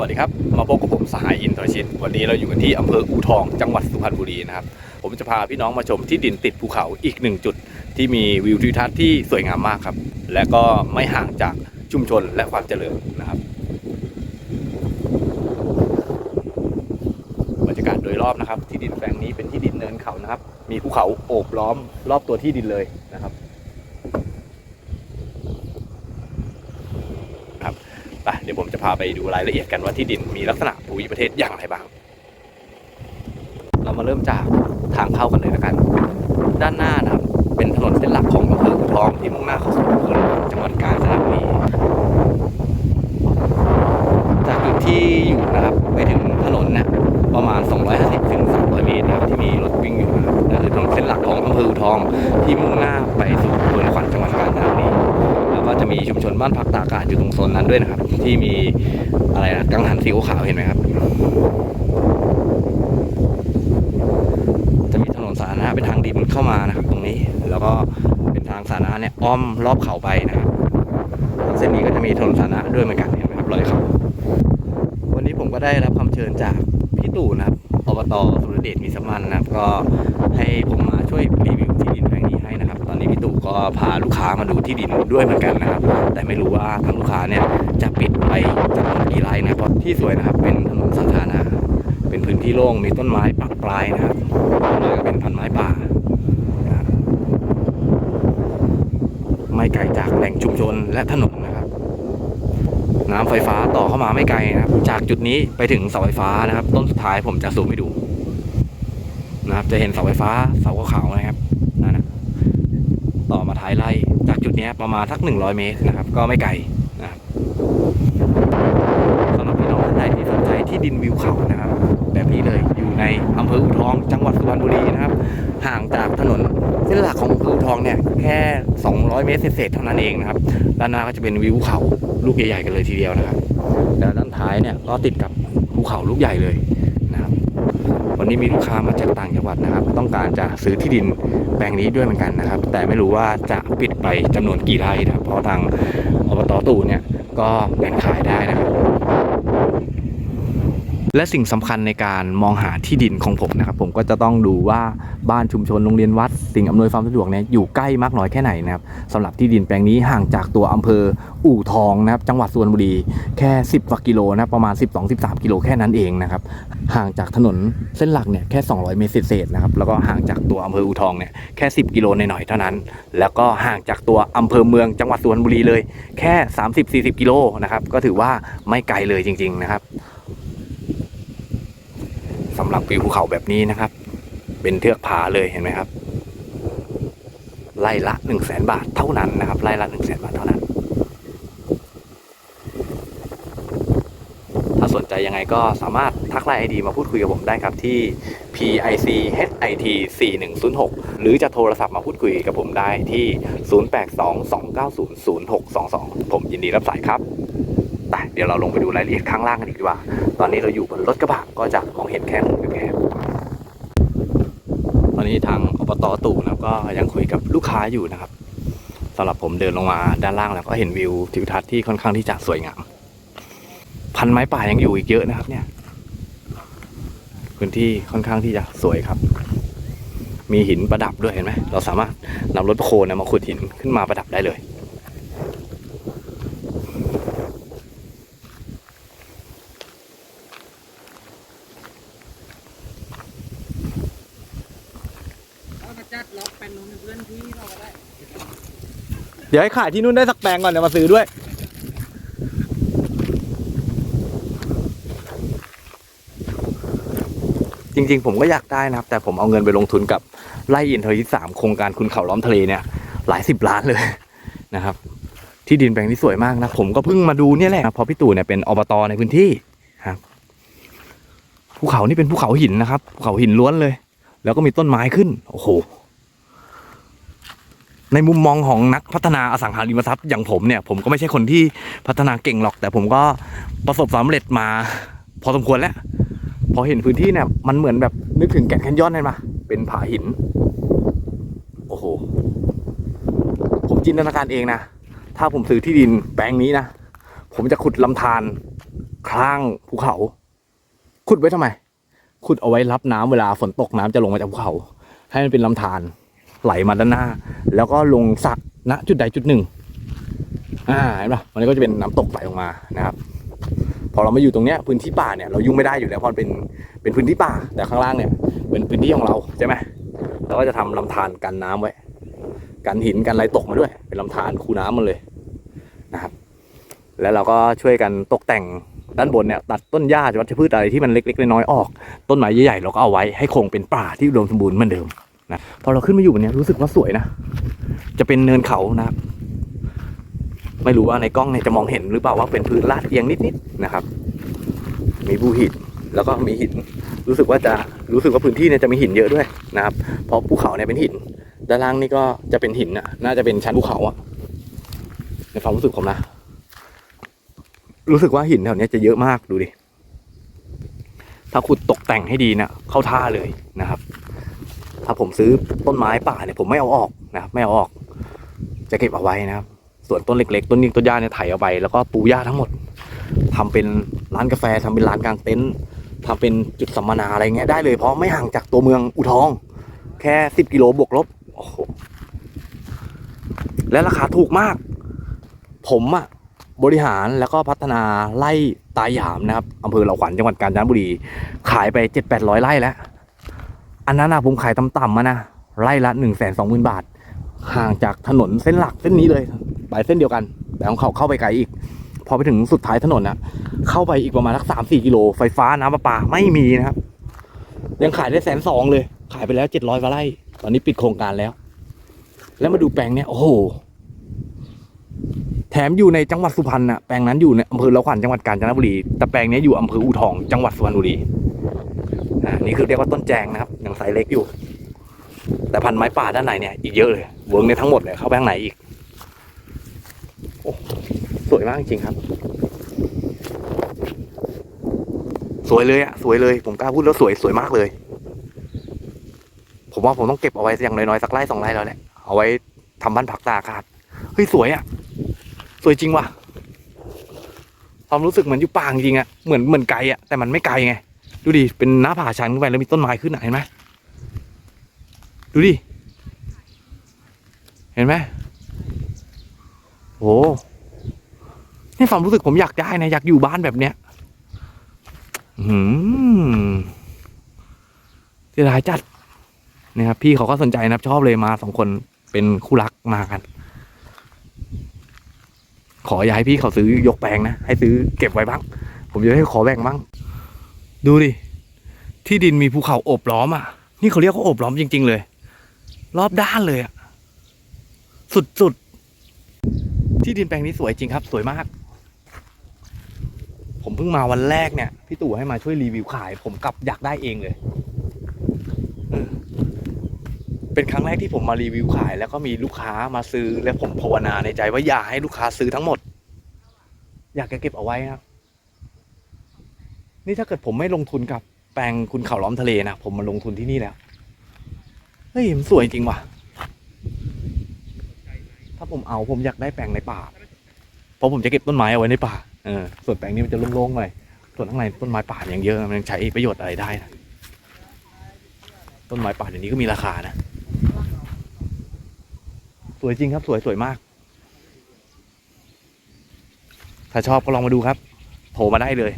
วัสดีครับ มาพบกับผมสหายอินทรชิต วันนี้เราอยู่กันที่อำเภออูทองจังหวัดสุพรรณบุรีนะครับ ผมจะพาพี่น้องมาชมที่ดินติดภูเขาอีกหนึ่งจุด ที่มีวิวทิวทัศน์ที่สวยงามมากครับ และก็ไม่ห่างจากชุมชนและความเจริญนะครับบรรยากาศโดยรอบนะครับ ที่ดินแปลงนี้เป็นที่ดินเนินเขานะครับ มีภูเขาโอบล้อมรอบตัวที่ดินเลยนะครับ ไปเดี๋ยว ผมจะพาไปดูรายละเอียดกันว่าที่ดินมีลักษณะภูมิประเทศอย่างไรบ้าง เรามาเริ่มจากทางเข้ากันเลยล้วกัน ด้านหน้านะครับเป็นถนนเส้นหลักของอำเภออูทองที่มุ่งหน้าเข้าสู่อำเภอจังหวัดกาญจนบุรีจากจุดที่อยู่นะครับไปถึงถนนเนี่ยประมาณ 250ถึง300 เมตรนะครับที่มีรถวิ่งอยู่นะครับนั่นคือถนนเส้นหลักของอำเภออูทองที่มุ่งหน้าไปสู่อำเภอนครจังหวัดกาญจนบุรี ก็จะมีชุมชนบ้านพักตากอากาศอยู่ตรงโซนนั้นด้วยนะครับ ที่มีอะไรนะกังหันสีขาวเห็นไหมครับ จะมีถนนสาธารณะเป็นทางดินเข้ามานะครับ ตรงนี้แล้วก็เป็นทางสาธารณะเนี่ยอ้อมรอบเขาไปนะครับเส้นนี้ก็จะมีถนนสาธารณะด้วยเหมือนกันเห็นไหมครับรอยเขาวันนี้ผมก็ได้รับคำเชิญจากพี่ตู่นะครับอบตสุรเดชมีสมันนะครับก็ให้ผมมาช่วยรีวิวที่ดิน นะครับ ตอนนี้พี่ตู่ก็พาลูกค้ามาดูที่ดินด้วยเหมือนกันนะครับ แต่ไม่รู้ว่าทางลูกค้าเนี่ยจะปิดไปจำนวนกี่ไร่นะเพราะที่สวยนะครับ เป็นถนนสาธารณะเป็นพื้นที่โล่งมีต้นไม้ปักปลายนะครับต้นไม้ก็เป็นพันไม้ป่าไม่ไกลจากแหล่งชุมชนและถนนนะครับ น้ำไฟฟ้าต่อเข้ามาไม่ไกลนะครับ จากจุดนี้ไปถึงเสาไฟฟ้านะครับ ต้นสุดท้ายผมจะซูมให้ดูนะครับ จะเห็นเสาไฟฟ้าเสาขาวๆนะครับายไร่จากจุดนี้ประมาณสัก 100 เมตรนะครับ ก็ไม่ไกลนะครับสำหรับพี่น้องท่านใดที่สนใจที่ดินวิวเขานะครับ แบบนี้เลยอยู่ในอำเภออูทอง จังหวัดสุพรรณบุรีนะครับ ห่างจากถนนเส้นหลักของอำเภออูทองเนี่ยแค่ 200 เมตรเศษๆเท่านั้นเองนะครับด้านหน้าก็จะเป็นวิวเขาลูกใหญ่ๆกันเลยทีเดียวนะครับแล้วด้านท้ายเนี่ยก็ติดกับภูเขาลูกใหญ่เลย วันนี้มีลูกค้ามาจากต่างจังหวัดนะครับ ต้องการจะซื้อที่ดินแปลงนี้ด้วยเหมือนกันนะครับ แต่ไม่รู้ว่าจะปิดไปจำนวนกี่ไร่นะครับเพราะทางอบตตู่เนี่ยก็แบ่งขายได้นะครับ และสิ่งสำคัญในการมองหาที่ดินของผมนะครับ ผมก็จะต้องดูว่าบ้านชุมชนโรงเรียนวัด สิ่งอำนวยความสะดวกเนี่ยอยู่ใกล้มากน้อยแค่ไหนนะครับสำหรับที่ดินแปลงนี้ห่างจากตัวอำเภออู่ทองนะครับจังหวัดสุพรรณบุรีแค่ 10กว่ากิโลนะครับประมาณ 12-13 กิโลแค่นั้นเองนะครับห่างจากถนนเส้นหลักเนี่ยแค่ 200 เมตรเศษนะครับแล้วก็ห่างจากตัวอำเภออู่ทองเนี่ยแค่ 10 กิโลหน่อยๆเท่านั้น แล้วก็ห่างจากตัวอำเภอเมืองจังหวัดสุพรรณบุรีเลย แค่ 30-40 กิโลนะครับก็ถือว่าไม่ไกลเลยจริง ๆนะครับสำหรับวิวภูเขาแบบนี้นะครับ เป็นเทือกผาเลยเห็นไหมครับ ไร่ละ1 0 0 0 0แบาทเท่านั้นนะครับไร่ละ1 0 0 0 0แบาทเท่านั้น ถ้าสนใจยังไงก็สามารถทักไลน์ไอดีมาพูดคุยกับผมได้ครับที่ PIC HIT 4106 หรือจะโทรศัพท์มาพูดคุยกับผมได้ที่ 0822900622 ผมยินดีรับสายครับไปเดี๋ยวเราลงไปดูรายละเอียดข้างล่างกันอีกดีกว่า ตอนนี้เราอยู่บนรถกระบะก็จะมองเห็นแค่แคบ อนนี้ทางอบตตู่นะก็ยังคุยกับลูกค้าอยู่นะครับสำหรับผมเดินลงมาด้านล่างแล้วก็เห็นวิวทิวทัศน์ที่ค่อนข้างที่จะสวยงาม พันไม้ป่ายังอยู่อีกเยอะนะครับ เนี่ย พื้นที่ค่อนข้างที่จะสวยครับ มีหินประดับด้วยเห็นไหมเราสามารถนำรถโคลนเนยมาขุดหินขึ้นมาประดับได้เลย จะจัดล็อกเป็นนู้นเพื่อนที่เราก็ได้เดี๋ยวให้ขายที่นู่นได้สักแปลงก่อนเดี๋ยวมาซื้อด้วย จริง ๆ ผมก็อยากได้นะครับ แต่ผมเอาเงินไปลงทุนกับไร่อินทรีสามโครงการคุณเขาล้อมทะเลเนี่ยหลายสิบล้านเลยนะครับ ที่ดินแปลงนี้สวยมากนะ ผมก็เพิ่งมาดูเนี่ยแหละเพราะพี่ตู่เนี่ยเป็นอบตในพื้นที่ครับภูเขานี่เป็นภูเขาหินนะครับภูเขาหินล้วนเลย แล้วก็มีต้นไม้ขึ้น โอ้โห ในมุมมองของนักพัฒนาอสังหาริมทรัพย์อย่างผมเนี่ยผมก็ไม่ใช่คนที่พัฒนาเก่งหรอก แต่ผมก็ประสบความสำเร็จมา พอสมควรแล้ว พอเห็นพื้นที่เนี่ยมันเหมือนแบบนึกถึงแก่นแคนยอนเลยมาเป็นผาหิน โอ้โห ผมจินตนาการเองนะ ถ้าผมซื้อที่ดินแปลงนี้นะ ผมจะขุดลำธารข้างภูเขา ขุดไว้ทำไม ขุดเอาไว้รับน้ำเวลาฝนตกน้ำจะลงมาจากภูเขา ให้มันเป็นลำธาร ไหลมาด้านหน้า แล้วก็ลงสระณจุดใดจุดหนึ่งอ่าเห็นปะมันก็จะเป็นน้ำตกไหลออกมานะครับ พอเรามาอยู่ตรงเนี้ยพื้นที่ป่าเนี่ยเรายุ่งไม่ได้อยู่แล้วเพราะเป็นเป็นพื้นที่ป่าแต่ข้างล่างเนี่ยเป็นพื้นที่ของเราใช่ไหมเราก็จะทำลำธารกันน้ำไว้กันหินกันอะไรตกมาด้วย เป็นลำธารคูน้ำมันเลยนะครับ แล้วเราก็ช่วยกันตกแต่งด้านบนเนี่ยตัดต้นหญ้าวัชพืชอะไรที่มันเล็กๆน้อยๆออก ต้นไม้ใหญ่ๆเราก็เอาไว้ให้คงเป็นป่าที่อุดมสมบูรณ์เหมือนเดิม นะพอเราขึ้นมาอยู่บนนี้รู้สึกว่าสวยนะ จะเป็นเนินเขานะครับ ไม่รู้ว่าในกล้องเนี่ยจะมองเห็นหรือเปล่าว่าเป็นพื้นลาดเอียงนิดๆนะครับ มีภูหินแล้วก็มีหิน รู้สึกว่าจะรู้สึกว่าพื้นที่เนี่ยจะมีหินเยอะด้วยนะครับ เพราะภูเขาเนี่ยเป็นหิน ด้านล่างนี่ก็จะเป็นหินน่ะ น่าจะเป็นชั้นภูเขาอะในความรู้สึกผมนะ รู้สึกว่าหินแถวนี้จะเยอะมากดูดิ ถ้าขุดตกแต่งให้ดีนะเข้าท่าเลยนะครับ ถ้าผมซื้อต้นไม้ป่าเนี่ยผมไม่เอาออกนะไม่เอาออก จะเก็บเอาไว้นะครับ ส่วนต้นเล็กๆ ต้นยิงต้นหญ้าเนี่ยไถเอาไปแล้วก็ปูหญ้าทั้งหมดทำเป็นร้านกาแฟทำเป็นร้านกลางเต็นท์ทำเป็นจุดสัมมนาอะไรเงี้ยได้เลยเพราะไม่ห่างจากตัวเมืองอุทอง แค่สิบกิโลบวกลบโอ้โหและราคาถูกมาก ผมอะบริหารแล้วก็พัฒนาไล่ตายหยามนะครับอำเภอเหล่าขวัญจังหวัดกาญจนบุรี ขายไปเจ็ดแปดร้อยไร่แล้ว อันนั้นนะผมขายต่ำๆมานะไร่ละหนึ่งแสนสองหมื่นบาท ห่างจากถนนเส้นหลักเส้นนี้เลยไปเส้นเดียวกัน แต่ของเขาเข้าไปไกลอีก พอไปถึงสุดท้ายถนนน่ะเข้าไปอีกประมาณสักสามสี่กิโลไฟฟ้าน้ำประปาไม่มีนะครับ ยังขายได้แสนสองเลย ขายไปแล้วเจ็ดร้อยกว่าไร่ตอนนี้ปิดโครงการแล้ว แล้วมาดูแปลงเนี้ยโอ้โหแถมอยู่ในจังหวัดสุพรรณน่ะแปลงนั้นอยู่ในอำเภอละขวัญจังหวัดกาญจนบุรีแต่แปลงนี้อยู่อำเภออู่ทองจังหวัดสุพรรณบุรี อ่านี่คือเรียกว่าต้นแจงนะครับยังไซส์เล็กอยู่ แต่พันไม้ป่าด้านในเนี่ยอีกเยอะเลยเวิร์กในทั้งหมดเลยเข้าไปข้างในอีกโอ้สวยมากจริงครับ สวยเลยอะสวยเลยผมกล้าพูดแล้วสวยสวยมากเลย ผมว่าผมต้องเก็บเอาไว้อย่างน้อยๆสักไร่สองไร่แล้วแหละเอาไว้ทำบ้านผักตากอากาศเฮ้ยสวยอะสวยจริงว่ะความรู้สึกเหมือนอยู่ป่าจริงอะเหมือนเหมือนไกลอะแต่มันไม่ไกลไง ดูดิ เป็นหน้าผาชันขึ้นไปแล้วมีต้นไม้ขึ้นอะเห็นไหมดูดิ เห็นไหมโหนี่ความรู้สึกผมอยากได้นะ อยากอยู่บ้านแบบเนี้ยอืมเสียดายจัดนะครับพี่เขาก็สนใจนะชอบเลยมาสองคนเป็นคู่รักมากัน ขออย่าให้พี่เขาซื้อยกแปลงนะ ให้ซื้อเก็บไว้บ้าง ผมจะให้ขอแบ่งบ้าง ดูดิ ที่ดินมีภูเขาโอบล้อมอะ นี่เขาเรียกว่าโอบล้อมจริง ๆ เลย รอบด้านเลยอะ สุดๆ ที่ดินแปลงนี้สวยจริงครับ สวยมาก ผมเพิ่งมาวันแรกเนี่ย พี่ตู่ให้มาช่วยรีวิวขาย ผมกลับอยากได้เองเลยเออเป็นครั้งแรกที่ผมมารีวิวขาย แล้วก็มีลูกค้ามาซื้อ และผมภาวนาในใจว่าอย่าให้ลูกค้าซื้อทั้งหมด อยากจะเก็บเอาไว้ครับ นี่ถ้าเกิดผมไม่ลงทุนกับแปลงคุณเขาล้อมทะเลนะผมมาลงทุนที่นี่แล้วเฮ้ยมันสวยจริงว่ะ ถ้าผมเอาผมอยากได้แปลงในป่า เพราะผมจะเก็บต้นไม้เอาไว้ในป่าเออส่วนแปลงนี้มันจะโล่งๆหน่อยส่วนข้างในต้นไม้ป่าอย่างเยอะมันยังใช้ประโยชน์อะไรได้นะต้นไม้ป่าเดี๋ยวนี้ก็มีราคานะ สวยจริงครับสวยสวยมาก ถ้าชอบก็ลองมาดูครับ โทรมาได้เลย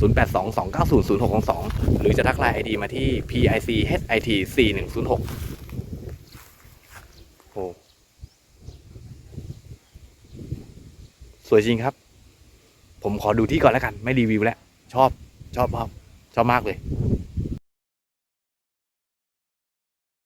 0822900622 หรือจะทักไลน์ไอดีมาที่ PIC HIT 4106โอ้สวยจริงครับ ผมขอดูที่ก่อนแล้วกัน ไม่รีวิวแล้ว ชอบชอบชอบชอบมากเลย